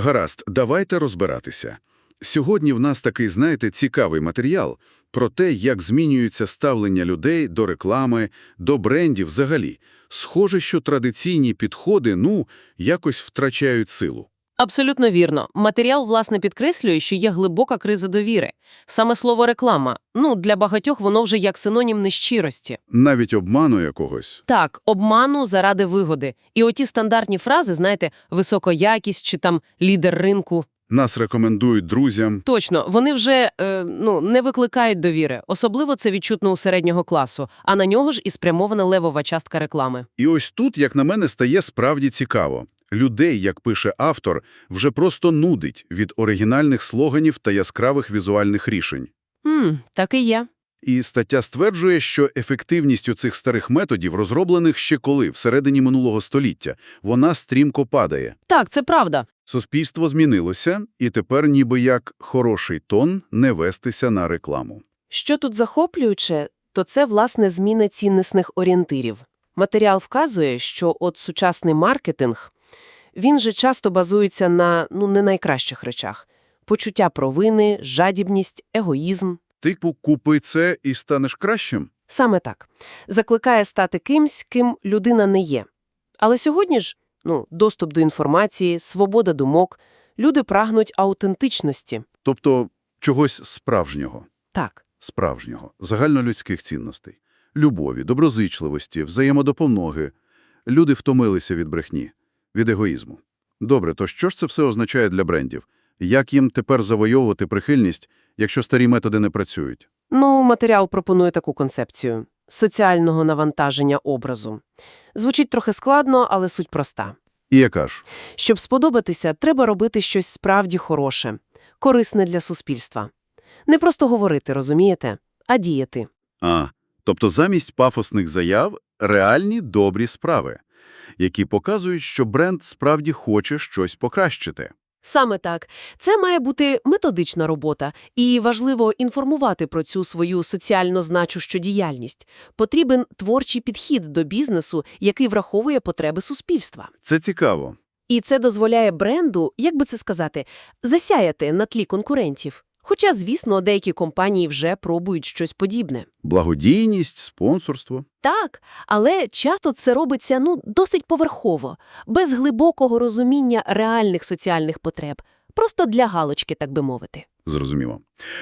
Гаразд, давайте розбиратися. Сьогодні в нас такий, знаєте, цікавий матеріал про те, як змінюється ставлення людей до реклами, до брендів взагалі. Схоже, що традиційні підходи, ну, якось втрачають силу. Абсолютно вірно. Матеріал, власне, підкреслює, що є глибока криза довіри. Саме слово «реклама» ну, для багатьох воно вже як синонім нещирості. Навіть обману якогось. Так, обману заради вигоди. І оті стандартні фрази, знаєте, висока якість чи там лідер ринку. Нас рекомендують друзям. Точно, вони вже е, ну, не викликають довіри. Особливо це відчутно у середнього класу, а на нього ж і спрямована левова частка реклами. І ось тут, як на мене, стає справді цікаво. Людей, як пише автор, вже просто нудить від оригінальних слоганів та яскравих візуальних рішень. Хм, так і є. І стаття стверджує, що ефективність у цих старих методів, розроблених ще коли, всередині минулого століття, вона стрімко падає. Так, це правда. Суспільство змінилося, і тепер ніби як хороший тон не вестися на рекламу. Що тут захоплююче, то це, власне, зміна ціннісних орієнтирів. Матеріал вказує, що от сучасний маркетинг, він же часто базується на, ну, не найкращих речах. Почуття провини, жадібність, егоїзм. Типу, купи це і станеш кращим? Саме так. Закликає стати кимсь, ким людина не є. Але сьогодні ж, ну, доступ до інформації, свобода думок, люди прагнуть аутентичності. Тобто чогось справжнього. Так. справжнього, загальнолюдських цінностей, любові, доброзичливості, взаємодопомоги. Люди втомилися від брехні, від егоїзму. Добре, то що ж це все означає для брендів? Як їм тепер завойовувати прихильність, якщо старі методи не працюють? Ну, матеріал пропонує таку концепцію – соціального навантаження образу. Звучить трохи складно, але суть проста. І яка ж? Щоб сподобатися, треба робити щось справді хороше, корисне для суспільства. Не просто говорити, розумієте, а діяти. А, тобто замість пафосних заяв – реальні добрі справи, які показують, що бренд справді хоче щось покращити. Саме так. Це має бути методична робота, і важливо інформувати про цю свою соціально значущу діяльність. Потрібен творчий підхід до бізнесу, який враховує потреби суспільства. Це цікаво. І це дозволяє бренду, як би це сказати, засяяти на тлі конкурентів. Хоча, звісно, деякі компанії вже пробують щось подібне. Благодійність, спонсорство. Так, але часто це робиться ну досить поверхово, без глибокого розуміння реальних соціальних потреб, просто для галочки, так би мовити. Зрозуміло.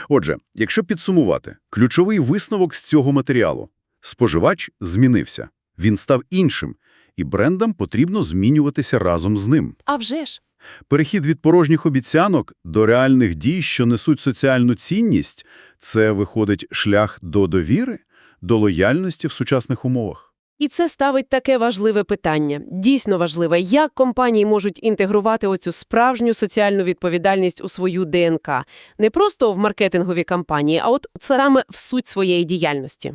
Отже, якщо підсумувати, ключовий висновок з цього матеріалу – споживач змінився, він став іншим, і брендам потрібно змінюватися разом з ним. А вже ж. Перехід від порожніх обіцянок до реальних дій, що несуть соціальну цінність – це, виходить, шлях до довіри, до лояльності в сучасних умовах. І це ставить таке важливе питання, дійсно важливе, як компанії можуть інтегрувати оцю справжню соціальну відповідальність у свою ДНК, не просто в маркетингові кампанії, а от саме в суть своєї діяльності.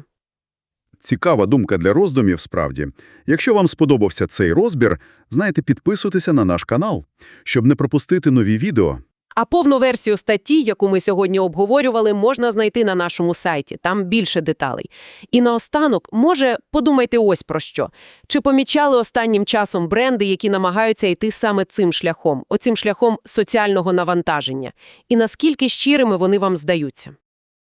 Цікава думка для роздумів, справді. Якщо вам сподобався цей розбір, знаєте, підписуйтеся на наш канал, щоб не пропустити нові відео. А повну версію статті, яку ми сьогодні обговорювали, можна знайти на нашому сайті, там більше деталей. І наостанок, може, подумайте ось про що. Чи помічали останнім часом бренди, які намагаються йти саме цим шляхом, оцим шляхом соціального навантаження? І наскільки щирими вони вам здаються?